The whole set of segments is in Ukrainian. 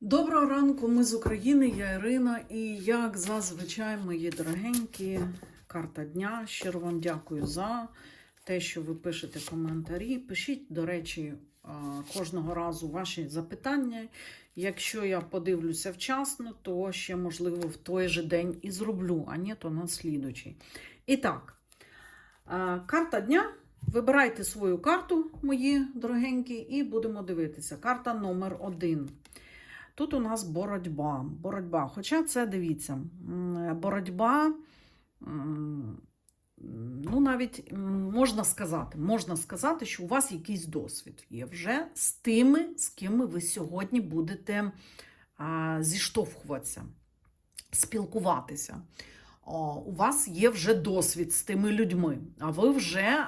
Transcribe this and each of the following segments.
Доброго ранку, ми з України, я Ірина. І як зазвичай, мої дорогенькі, карта дня. Щиро вам дякую за те, що ви пишете коментарі. Пишіть, до речі, кожного разу ваші запитання. Якщо я подивлюся вчасно, то ще, можливо, в той же день і зроблю, а ні, то на слідучий. І так, карта дня. Вибирайте свою карту, мої дорогенькі, і будемо дивитися. Карта номер один. Тут у нас боротьба. боротьба. Хоча це, дивіться, боротьба, ну, навіть можна сказати, можна сказати, що у вас якийсь досвід є вже з тими, з ким ви сьогодні будете зіштовхуватися, спілкуватися. У вас є вже досвід з тими людьми, а ви вже,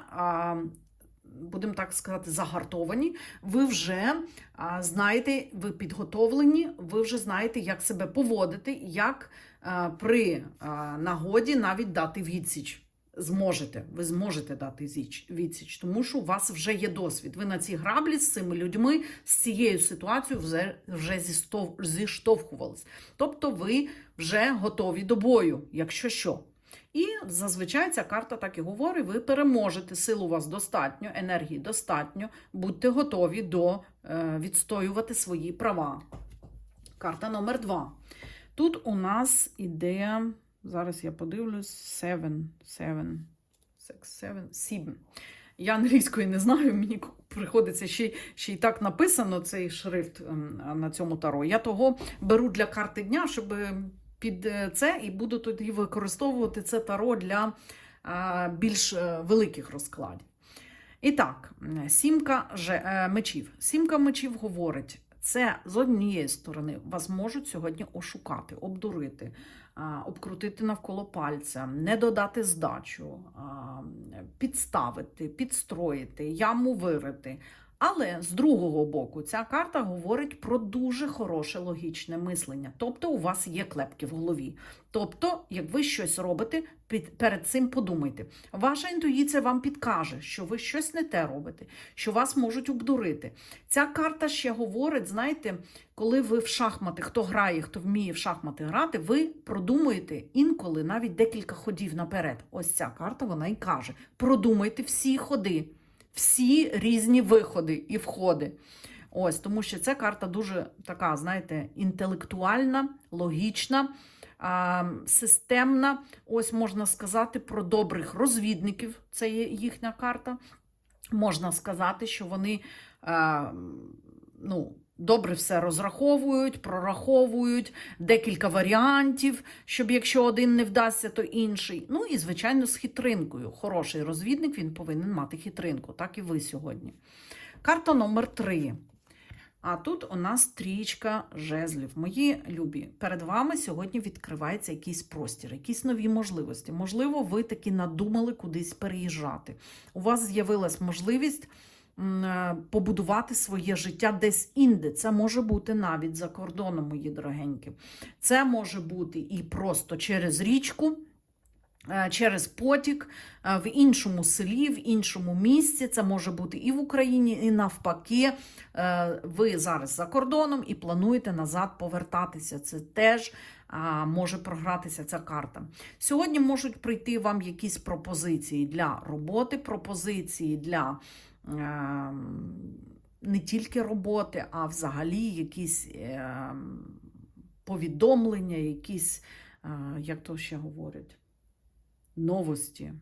будемо так сказати, загартовані, ви вже знаєте, ви підготовлені, ви вже знаєте, як себе поводити, як при нагоді навіть дати відсіч. Зможете, ви зможете дати відсіч, тому що у вас вже є досвід. Ви на цій граблі з цими людьми, з цією ситуацією вже, вже зіштовхувались. Тобто ви вже готові до бою, якщо що. І зазвичай ця карта так і говорить: ви переможете, сил у вас достатньо, енергії достатньо, будьте готові до е, відстоювати свої права. Карта номер два. Тут у нас іде, зараз я подивлюсь, seven, seven, six, seven, seven. Я англійської не знаю, мені приходиться ще, ще й так написано цей шрифт ем, на цьому таро. Я того беру для карти дня, щоб під е, це і буду тоді використовувати це таро для е, більш е, великих розкладів. І так, сімка е, мечів. Сімка мечів говорить. Це з однієї сторони вас можуть сьогодні ошукати, обдурити, обкрутити навколо пальця, не додати здачу, підставити, підстроїти, яму вирити. Але з другого боку, ця карта говорить про дуже хороше логічне мислення. Тобто, у вас є клепки в голові. Тобто, як ви щось робите, під, перед цим подумайте. Ваша інтуїція вам підкаже, що ви щось не те робите, що вас можуть обдурити. Ця карта ще говорить, знаєте, коли ви в шахмати, хто грає, хто вміє в шахмати грати, ви продумуєте інколи навіть декілька ходів наперед. Ось ця карта вона і каже: продумайте всі ходи всі різні виходи і входи. Ось, тому що ця карта дуже така, знаєте, інтелектуальна, логічна, а, системна. Ось можна сказати про добрих розвідників. Це є їхня карта. Можна сказати, що вони а, ну, добре все розраховують, прораховують, декілька варіантів, щоб якщо один не вдасться, то інший. Ну і, звичайно, з хитринкою. Хороший розвідник він повинен мати хитринку, так і ви сьогодні. Карта номер 3. А тут у нас трічка жезлів. Мої любі, перед вами сьогодні відкривається якийсь простір, якісь нові можливості. Можливо, ви таки надумали кудись переїжджати. У вас з'явилась можливість побудувати своє життя десь інде. Це може бути навіть за кордоном, мої дорогенькі. Це може бути і просто через річку. е, Через потік е, в іншому селі, в іншому місці. Це може бути і в Україні, і навпаки. Е, Ви зараз за кордоном і плануєте назад повертатися. Це теж може програтися ця карта. Сьогодні можуть прийти вам якісь пропозиції для роботи, пропозиції для е, не тільки роботи, а взагалі якісь е, повідомлення, якісь, е, як то ще говорять, новості.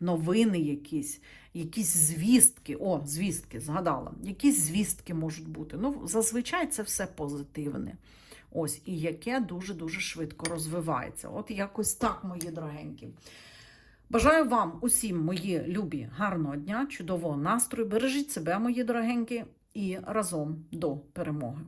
Новини якісь, якісь звістки. О, звістки, згадала. Якісь звістки можуть бути. Ну, зазвичай це все позитивне. Ось, і яке дуже-дуже швидко розвивається. От якось так, мої дорогенькі. Бажаю вам усім, мої любі, гарного дня, чудового настрою. Бережіть себе, мої дорогенькі, і разом до перемоги.